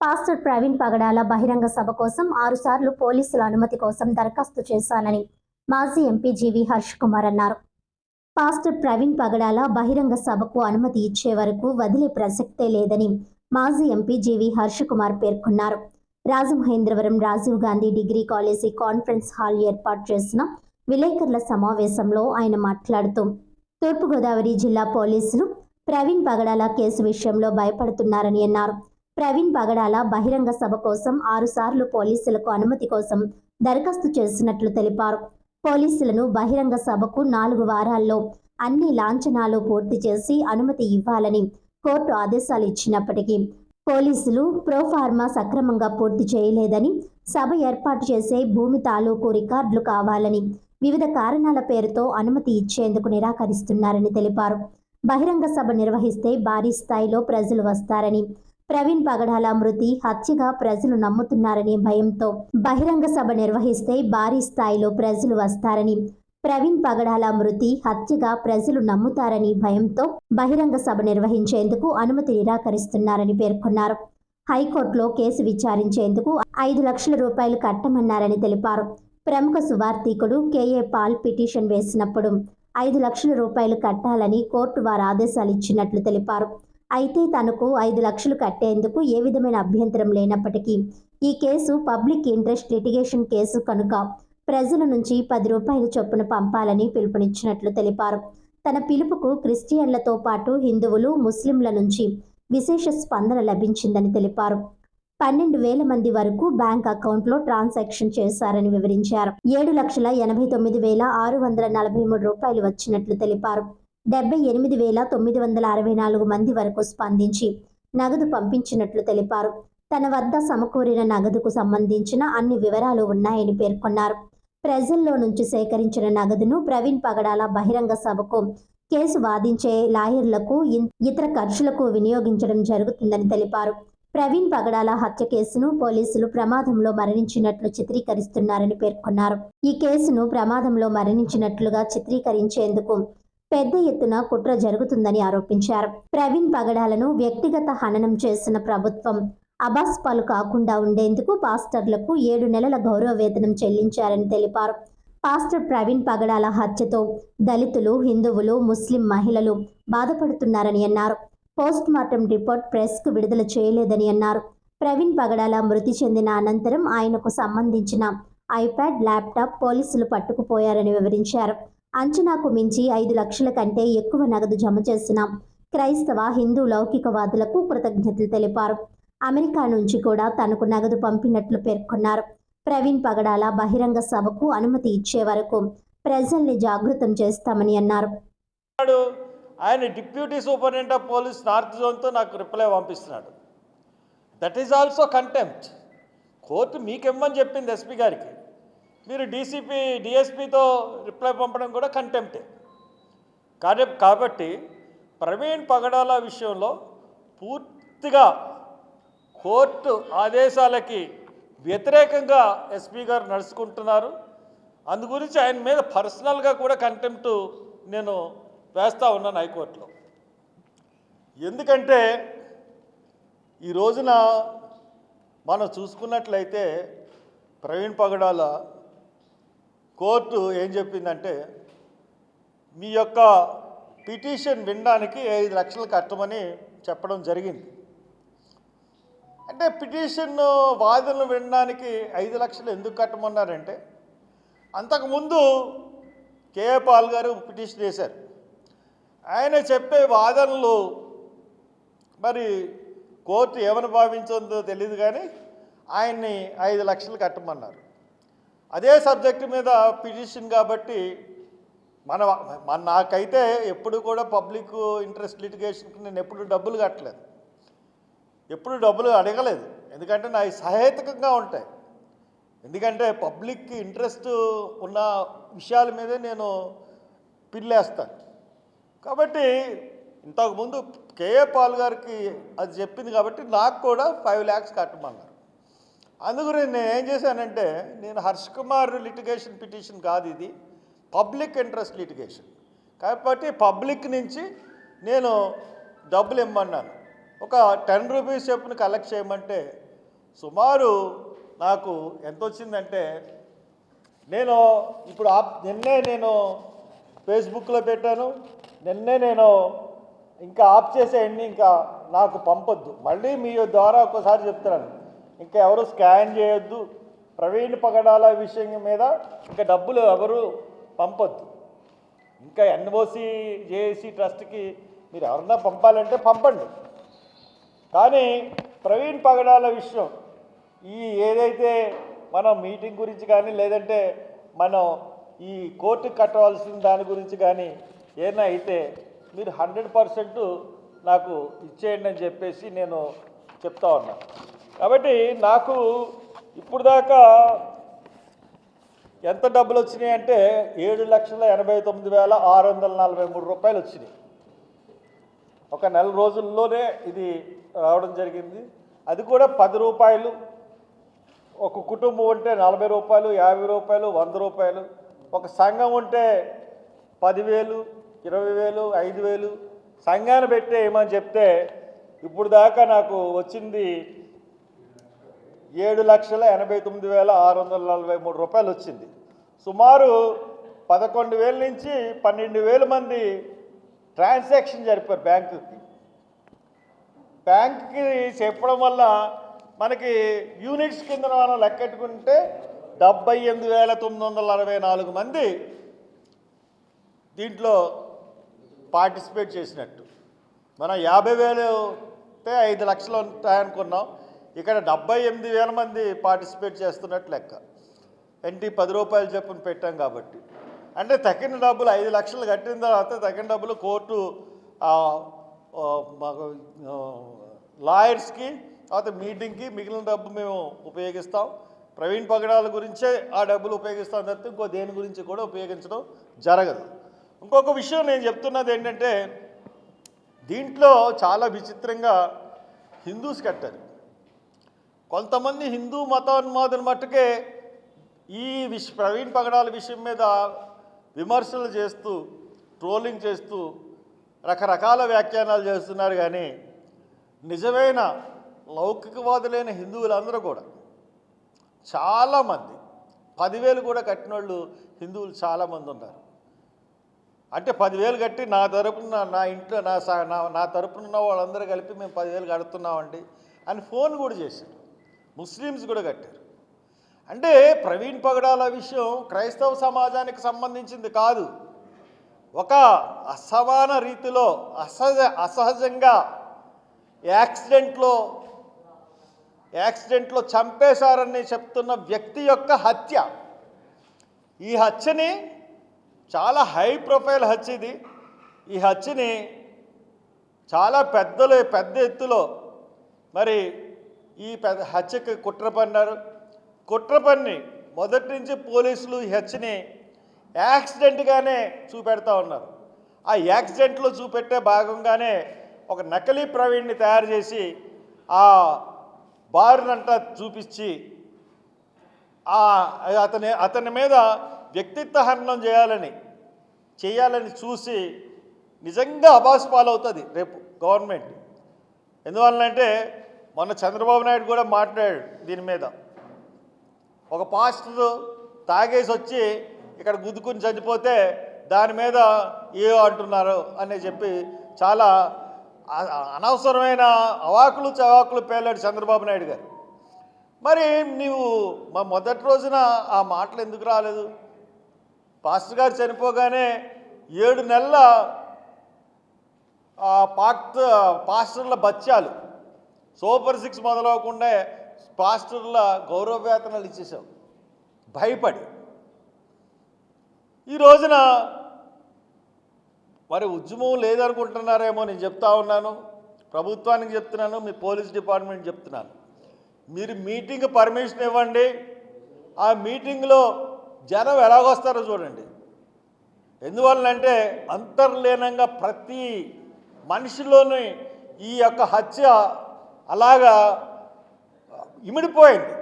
Pastor Praveen పగడాల బహిరంగ సభ కోసం ఆరుసార్లు పోలీసుల అనుమతి కోసం దరఖాస్తు చేశానని మాజీ ఎంపీ జీవి హర్ష్ కుమార్ అన్నారు. పాస్టర్ ప్రవీణ్ పగడాల బహిరంగ సభకు అనుమతి ఇచ్చే వరకు వదిలే ప్రసక్తే లేదని మాజీ ఎంపీ జీవి హర్ష్ కుమార్ పేర్కొన్నారు. Rajamahendravaram Rajiv Gandhi degree college conference hall ఏర్పాటు చేసిన విలేకరుల సమావేశంలో ఆయన మాట్లాడుతూ తూర్పుగోదావరి జిల్లా పోలీసులు ప్రవీణ్ పగడాల కేసు విషయంలో భయపడుతున్నారని అన్నారు. ప్రవీణ్ బగడాల బహిరంగ సభ కోసం ఆరుసార్లు పోలీసులకు అనుమతి కోసం దరఖాస్తు చేసినట్లు తెలిపారు. పోలీసులను బహిరంగ సభకు నాలుగు వారాల్లో అన్ని లాంఛనాలు పూర్తి చేసి అనుమతి ఇవ్వాలని కోర్టు ఆదేశాలు ఇచ్చినప్పటికీ పోలీసులు ప్రోఫార్మా సక్రమంగా పూర్తి చేయలేదని సభ ఏర్పాటు చేసే భూమి తాలూకు రికార్డులు కావాలని వివిధ కారణాల పేరుతో అనుమతి ఇచ్చేందుకు నిరాకరిస్తున్నారని తెలిపారు. బహిరంగ సభ నిర్వహిస్తే భారీ స్థాయిలో ప్రజలు వస్తారని ప్రవీణ్ పగడాల మృతి హత్యగా ప్రజలు నమ్ముతున్నారనే భయంతో బహిరంగ సభ నిర్వహిస్తే భారీ స్థాయిలో ప్రజలు వస్తారని ప్రవీణ్ పగడాల మృతి హత్యగా ప్రజలు నమ్ముతారని భయంతో బహిరంగ సభ నిర్వహించేందుకు అనుమతి నిరాకరిస్తున్నారని పేర్కొన్నారు. హైకోర్టులో కేసు విచారించేందుకు ఐదు లక్షల రూపాయలు కట్టమన్నారని తెలిపారు. ప్రముఖ సువార్థికుడు కేఏ పాల్ పిటిషన్ వేసినప్పుడు ఐదు లక్షల రూపాయలు కట్టాలని కోర్టు వారు ఆదేశాలు ఇచ్చినట్లు తెలిపారు. అయితే తనకు ఐదు లక్షలు కట్టేందుకు ఏ విధమైన అభ్యంతరం లేనప్పటికీ ఈ case public interest litigation case కనుక ప్రజల నుంచి పది రూపాయల చొప్పున పంపాలని పిలుపునిచ్చినట్లు తెలిపారు. తన పిలుపుకు క్రిస్టియన్లతో పాటు హిందువులు ముస్లింల నుంచి విశేష స్పందన లభించిందని తెలిపారు. పన్నెండు వేల మంది వరకు బ్యాంక్ అకౌంట్లో ట్రాన్సాక్షన్ చేశారని వివరించారు. ఏడు లక్షల ఎనభై తొమ్మిది వేల ఆరు వందల నలభై మూడు రూపాయలు వచ్చినట్లు తెలిపారు. డెబ్బై ఎనిమిది వేల తొమ్మిది వందల అరవై నాలుగు మంది వరకు స్పందించి నగదు పంపించినట్లు తెలిపారు. తన వద్ద సమకూరిన నగదుకు సంబంధించిన అన్ని వివరాలు ఉన్నాయని పేర్కొన్నారు. ప్రజల్లో నుంచి సేకరించిన నగదును ప్రవీణ్ పగడాల బహిరంగ సభకు కేసు వాదించే లాయర్లకు ఇతర ఖర్చులకు వినియోగించడం జరుగుతుందని తెలిపారు. ప్రవీణ్ పగడాల హత్య కేసును పోలీసులు ప్రమాదంలో మరణించినట్లు చిత్రీకరిస్తున్నారని పేర్కొన్నారు. ఈ కేసును ప్రమాదంలో మరణించినట్లుగా చిత్రీకరించేందుకు పెద్ద ఎత్తున కుట్ర జరుగుతుందని ఆరోపించారు. ప్రవీణ్ పగడాలను వ్యక్తిగత హననం చేసిన ప్రభుత్వం అబాస్ పాలు కాకుండా ఉండేందుకు పాస్టర్లకు ఏడు నెలల గౌరవ వేతనం చెల్లించారని తెలిపారు. పాస్టర్ ప్రవీణ్ పగడాల హత్యతో దళితులు హిందువులు ముస్లిం మహిళలు బాధపడుతున్నారని అన్నారు. పోస్ట్ మార్టం రిపోర్ట్ ప్రెస్కు విడుదల చేయలేదని అన్నారు. ప్రవీణ్ పగడాల మృతి చెందిన అనంతరం ఆయనకు సంబంధించిన ఐప్యాడ్ ల్యాప్టాప్ పోలీసులు పట్టుకుపోయారని వివరించారు. అంచనాకు మించి ఐదు లక్షల కంటే ఎక్కువ నగదు జమ చేస్తున్నాం. క్రైస్తవ హిందూ లౌకికవాదులకు కృతజ్ఞతలు తెలిపారు. అమెరికా నుంచి కూడా తనకు నగదు పంపినట్లు పేర్కొన్నారు. ప్రవీణ్ పగడాల బహిరంగ సభకు అనుమతి ఇచ్చే వరకు ప్రజల్ని జాగృతం చేస్తామని అన్నారు. ఆయన deputy superintendent of police north జోన్తో నాకు రిప్లై పంపిస్తున్నాడు. That is also contempt. Court మీకెమ్మని చెప్పింది ఎస్పీ గారికి. మీరు డీసీపీ డిఎస్పీతో రిప్లై పంపడం కూడా కంటెంప్టే కానీ కాబట్టి ప్రవీణ్ పగడాల విషయంలో పూర్తిగా కోర్టు ఆదేశాలకి వ్యతిరేకంగా ఎస్పీ గారు నడుచుకుంటున్నారు. అందు గురించి ఆయన మీద పర్సనల్గా కూడా కంటెంప్ట్ నేను వేస్తూ ఉన్నాను హైకోర్టులో. ఎందుకంటే ఈ రోజున మనం చూసుకున్నట్లయితే ప్రవీణ్ పగడాల కోర్టు ఏం చెప్పిందంటే మీ యొక్క పిటిషన్ వినడానికి ఐదు లక్షలు కట్టమని చెప్పడం జరిగింది. అంటే పిటిషన్ వాదనలు వినడానికి ఐదు లక్షలు ఎందుకు కట్టమన్నారంటే అంతకుముందు కేఏ పాల్ గారు పిటిషన్ వేశారు. ఆయన చెప్పే వాదనలు మరి కోర్టు ఏమని భావించిందో తెలియదు కానీ ఆయన్ని ఐదు లక్షలు కట్టమన్నారు. అదే సబ్జెక్టు మీద పిటిషన్ కాబట్టి మన మన నాకైతే ఎప్పుడు కూడా పబ్లిక్ ఇంట్రెస్ట్ లిటిగేషన్కి నేను ఎప్పుడు డబ్బులు కట్టలేదు. ఎప్పుడు డబ్బులు అడగలేదు. ఎందుకంటే నా సహేతుకంగా ఉంటాయి. ఎందుకంటే పబ్లిక్ ఇంట్రెస్ట్ ఉన్న విషయాల మీదే నేను పిల్లేస్తాను. కాబట్టి ఇంతకుముందు కేఏ పాల్ గారికి అది చెప్పింది కాబట్టి నాకు కూడా ఫైవ్ ల్యాక్స్ కట్టమన్నారు. అందుగురించి నేను ఏం చేశానంటే నేను హర్ష్ కుమార్ లిటిగేషన్ పిటిషన్ కాదు ఇది పబ్లిక్ ఇంట్రెస్ట్ లిటిగేషన్. కాబట్టి పబ్లిక్ నుంచి నేను డబ్బులు ఇమ్మన్నాను. ఒక టెన్ రూపీస్ చొప్పున కలెక్ట్ చేయమంటే సుమారు నాకు ఎంత వచ్చిందంటే నేను ఇప్పుడు ఆప్ నిన్నే నేను ఫేస్బుక్లో పెట్టాను నిన్నే నేను ఇంకా ఆప్ చేసేయండి ఇంకా నాకు పంపొద్దు. మళ్ళీ మీ ద్వారా ఒకసారి చెప్తున్నాను. ఇంకా ఎవరు స్కాన్ చేయొద్దు. ప్రవీణ్ పగడాల విషయం మీద ఇంకా డబ్బులు ఎవరు పంపొద్దు. ఇంకా ఎన్ఓసి జేఏసీ ట్రస్ట్కి మీరు ఎవరన్నా పంపాలంటే పంపండి. కానీ ప్రవీణ్ పగడాల విషయం ఈ ఏదైతే మనం మీటింగ్ గురించి కానీ లేదంటే మనం ఈ కోర్టు కట్టవలసిన దాని గురించి కానీ ఏదైనా అయితే మీరు హండ్రెడ్ పర్సెంట్ నాకు ఇచ్చేయండి అని చెప్పేసి నేను చెప్తా ఉన్నాను కాబట్టి నాకు ఇప్పుడు దాకా ఎంత డబ్బులు వచ్చినాయి అంటే ఏడు లక్షల ఎనభై తొమ్మిది వేల ఆరు వందల నలభై మూడు రూపాయలు వచ్చినాయి. ఒక నెల రోజుల్లోనే ఇది రావడం జరిగింది. అది కూడా పది రూపాయలు. ఒక కుటుంబం ఉంటే నలభై రూపాయలు యాభై రూపాయలు వంద రూపాయలు. ఒక సంఘం ఉంటే పదివేలు ఇరవై వేలు ఐదు వేలు. సంఘాన్ని పెట్టే ఏమని చెప్తే ఇప్పుడు దాకా నాకు వచ్చింది ఏడు లక్షల ఎనభై తొమ్మిది వేల ఆరు వందల నలభై మూడు రూపాయలు వచ్చింది. సుమారు పదకొండు వేల నుంచి పన్నెండు వేల మంది ట్రాన్సాక్షన్ జరిపారు బ్యాంకుకి. బ్యాంక్కి చెప్పడం వల్ల మనకి యూనిట్స్ కింద మనం లెక్కెట్టుకుంటే డెబ్బై ఎనిమిది వేల తొమ్మిది వందల అరవై నాలుగు మంది దీంట్లో పార్టిసిపేట్ చేసినట్టు. మనం యాభై వేలు అయితే ఐదు లక్షలు ఉంటాయనుకున్నాం. ఇక్కడ డెబ్బై ఎనిమిది వేల మంది పార్టిసిపేట్ చేస్తున్నట్టు లెక్క. ఎన్టీ పది రూపాయలు చెప్పిన పెట్టాం కాబట్టి. అంటే తగ్గిన డబ్బులు ఐదు లక్షలు కట్టిన తర్వాత తగ్గిన డబ్బులు కోర్టు లాయర్స్కి తర్వాత మీటింగ్కి మిగిలిన డబ్బు మేము ఉపయోగిస్తాం. ప్రవీణ్ పగడాల గురించే ఆ డబ్బులు ఉపయోగిస్తాం తప్ప ఇంకో దేని గురించి కూడా ఉపయోగించడం జరగదు. ఇంకొక విషయం నేను చెప్తున్నది ఏంటంటే దీంట్లో చాలా విచిత్రంగా హిందూస్ కట్టారు. కొంతమంది హిందూ మతోన్మాదుల మట్టుకే ఈ విష ప్రవీణ్ పగడాల విషయం మీద విమర్శలు చేస్తూ ట్రోలింగ్ చేస్తూ రకరకాల వ్యాఖ్యానాలు చేస్తున్నారు కానీ నిజమైన లౌకికవాదులైన హిందువులందరూ కూడా చాలామంది పదివేలు కూడా కట్టిన వాళ్ళు హిందువులు చాలామంది ఉన్నారు. అంటే పదివేలు కట్టి నా తరపున నా ఇంట్లో నా నా నా తరపున ఉన్న వాళ్ళందరూ కలిపి మేము పదివేలు కడుతున్నామండి అని ఫోన్ కూడా చేశారు. ముస్లిమ్స్ కూడా కట్టారు. అంటే ప్రవీణ్ పగడాల విషయం క్రైస్తవ సమాజానికి సంబంధించింది కాదు. ఒక అసమాన రీతిలో అసహజ అసహజంగా యాక్సిడెంట్లో యాక్సిడెంట్లో చంపేశారని చెప్తున్న వ్యక్తి యొక్క హత్య. ఈ హత్యని చాలా హై ప్రొఫైల్ హత్య ఇది. ఈ హత్యని చాలా పెద్దలు పెద్ద ఎత్తులో మరి ఈ పెద్ద హత్యకి కుట్ర పన్నారు కుట్ర పన్ని మొదటి నుంచి పోలీసులు ఈ హత్యని యాక్సిడెంట్గానే చూపెడతా ఉన్నారు. ఆ యాక్సిడెంట్లో చూపెట్టే భాగంగానే ఒక నకిలీ ప్రవీణ్ని తయారు చేసి ఆ బారునంతా చూపించి అతని అతని మీద వ్యక్తిత్వ హరణం చేయాలని చేయాలని చూసి నిజంగా అబాస్ పాలవుతుంది రేపు గవర్నమెంట్. ఎందువల్లంటే మొన్న చంద్రబాబు నాయుడు కూడా మాట్లాడాడు దీని మీద. ఒక పాస్టర్ తాగేసి వచ్చి ఇక్కడ గుద్దుకుని చనిపోతే దాని మీద ఏ అంటున్నారు అని చెప్పి చాలా అనవసరమైన అవాకులు చవాకులు పేలాడు చంద్రబాబు నాయుడు గారు. మరి నీవు మా మొదటి రోజున ఆ మాటలు ఎందుకు రాలేదు? పాస్టర్ గారు చనిపోగానే ఏడు నెలల పాక్ పాస్టర్ల బత్యాలు సూపర్ సిక్స్ మొదలవకుండా పాస్టర్ల గౌరవ వేతనాలు ఇచ్చేసావు భయపడి. ఈ రోజున మరి ఉద్యమం లేదనుకుంటున్నారేమో నేను చెప్తా ఉన్నాను. ప్రభుత్వానికి చెప్తున్నాను మీ పోలీస్ డిపార్ట్మెంట్ చెప్తున్నాను. మీరు మీటింగ్ పర్మిషన్ ఇవ్వండి. ఆ మీటింగ్లో జనం ఎలాగొస్తారో చూడండి. ఎందువల్లంటే అంతర్లీనంగా ప్రతి మనిషిలోని ఈ యొక్క హత్య అలాగా ఇమిడిపోయింది.